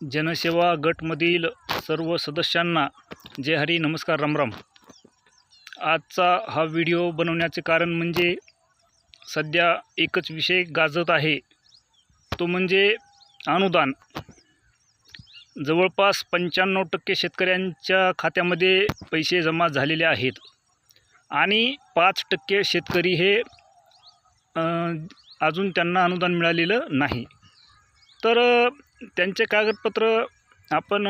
जनसेवा गटमधील सर्व सदस्यांना जय हरी नमस्कार रामराम आजचा हा व्हिडिओ बनवण्याचे कारण म्हणजे सध्या एकच विषय गाजत आहे. तो म्हणजे अनुदान. जवळपास पंच्याण्णव टक्के शेतकऱ्यांच्या खात्यामध्ये पैसे जमा झालेले आहेत. आणि पाच टक्के शेतकरी हे अजून त्यांना अनुदान मिळालेलं नाही. तर त्यांचे कागदपत्र आपण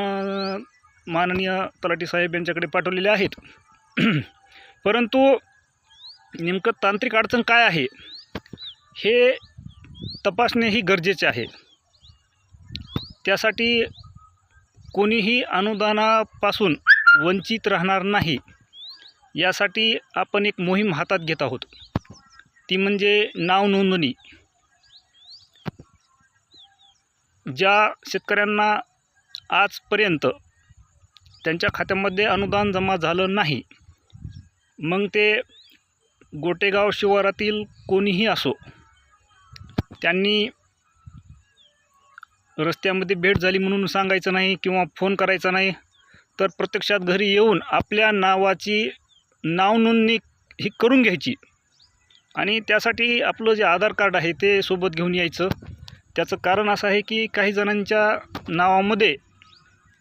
माननीय तलाठी साहेब यांच्याकडे पाठवलेले आहेत. परंतु नेमकं तांत्रिक अडचण काय आहे? हे तपासणे ही गरजेचे आहे. त्यासाठी कोणीही अनुदानापासून वंचित राहणार नाही यासाठी आपण एक मोहीम हातात घेत आहोत. ती म्हणजे नाव नोंदणी. ज्या शेतकऱ्यांना आजपर्यंत त्यांच्या खात्यामध्ये अनुदान जमा झालं नाही मग ते गोटेगाव शिवारातील कोणीही असो त्यांनी रस्त्यामध्ये भेट झाली म्हणून सांगायचं नाही किंवा फोन करायचा नाही तर प्रत्यक्षात घरी येऊन आपल्या नावाची नाव नोंदणी ही करून घ्यायची. आणि त्यासाठी आपलं जे आधार कार्ड आहे ते सोबत घेऊन यायचं. त्याचं कारण असं आहे की काही जणांच्या नावामध्ये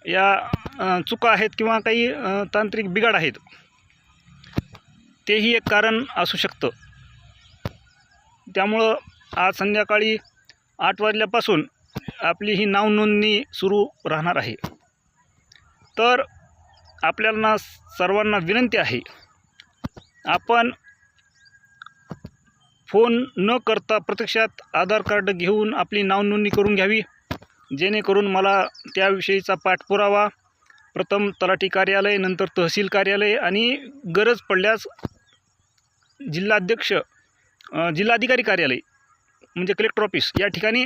या चुका आहेत किंवा काही तांत्रिक बिघाड आहेत. तेही एक कारण असू शकतं. त्यामुळं आज संध्याकाळी आठ वाजल्यापासून आपली ही नावनोंदणी सुरू राहणार आहे. तर आपल्याला सर्वांना विनंती आहे आपण फोन न करता प्रत्यक्षात आधार कार्ड घेऊन आपली नावनोंदणी करून घ्यावी. जेणेकरून मला त्याविषयीचा पाठपुरावा प्रथम तलाठी कार्यालय नंतर तहसील कार्यालय आणि गरज पडल्यास जिल्हाध्यक्ष जिल्हाधिकारी कार्यालय म्हणजे कलेक्टर ऑफिस या ठिकाणी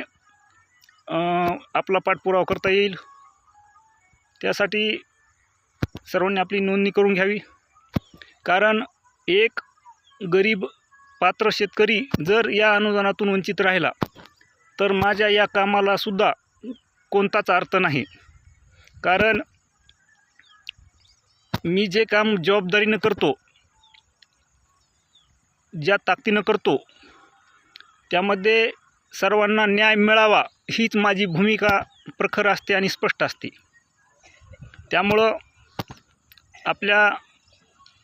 आपला पाठपुरावा करता येईल. त्यासाठी सर्वांनी आपली नोंदणी करून घ्यावी. कारण एक गरीब पात्र शेतकरी जर या अनुदानातून वंचित राहिला तर माझ्या या कामालासुद्धा कोणताच अर्थ नाही. कारण मी जे काम जबाबदारीनं करतो ज्या ताकदीनं करतो त्यामध्ये सर्वांना न्याय मिळावा हीच माझी भूमिका प्रखर असते आणि स्पष्ट असते. त्यामुळं आपल्या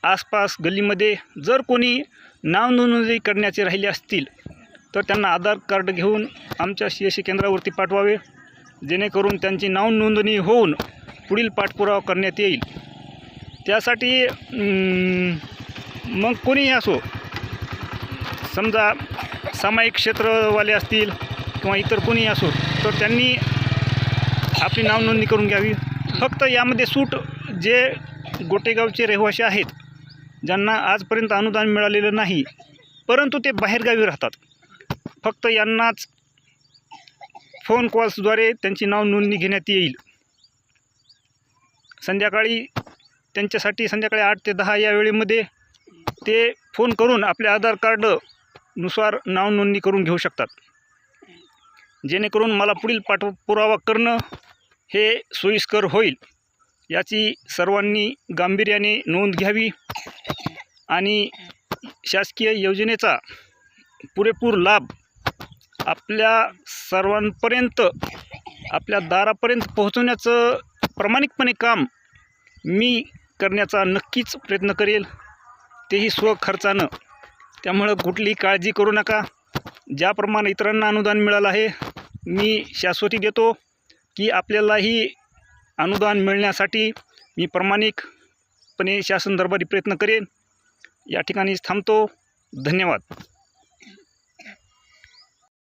आसपास गल्लीमध्ये जर कोणी नावनोंदणी करण्याचे राहिले असतील तर त्यांना आधार कार्ड घेऊन आमच्या सी एस सी केंद्रावरती पाठवावे. जेणेकरून त्यांची नावनोंदणी होऊन पुढील पाठपुरावा करण्यात येईल. त्यासाठी मग कोणीही असो समजा सामायिक क्षेत्रवाले असतील किंवा इतर कोणीही असो तर त्यांनी आपली नावनोंदणी करून घ्यावी. फक्त यामध्ये सूट जे गोटेगावचे रहिवासी आहेत ज्यांना आजपर्यंत अनुदान मिळालेलं नाही परंतु ते बाहेरगावी राहतात. फक्त यांनाच फोन कॉल्सद्वारे त्यांची नाव नोंदणी घेण्यात येईल. संध्याकाळी त्यांच्यासाठी संध्याकाळी आठ ते दहा या वेळेमध्ये ते फोन करून आपले आधार कार्डनुसार नाव नोंदणी करून घेऊ शकतात. जेणेकरून मला पुढील पाठपुरावा करणं हे सोयीस्कर होईल. याची सर्वांनी गांभीर्याने नोंद घ्यावी आणि शासकीय योजनेचा पुरेपूर लाभ आपल्या सर्वांपर्यंत आपल्या दारापर्यंत पोहोचवण्याचं प्रामाणिकपणे काम मी करण्याचा नक्कीच प्रयत्न करेल. तेही स्वखर्चानं. त्यामुळं कुठलीही काळजी करू नका. ज्याप्रमाणे इतरांना अनुदान मिळालं आहे मी शाश्वती देतो की आपल्यालाही अनुदान मिळण्यासाठी मी प्रामाणिकपणे शासन दरबारी प्रयत्न करेन. या ठिकाणीच थांबतो. धन्यवाद.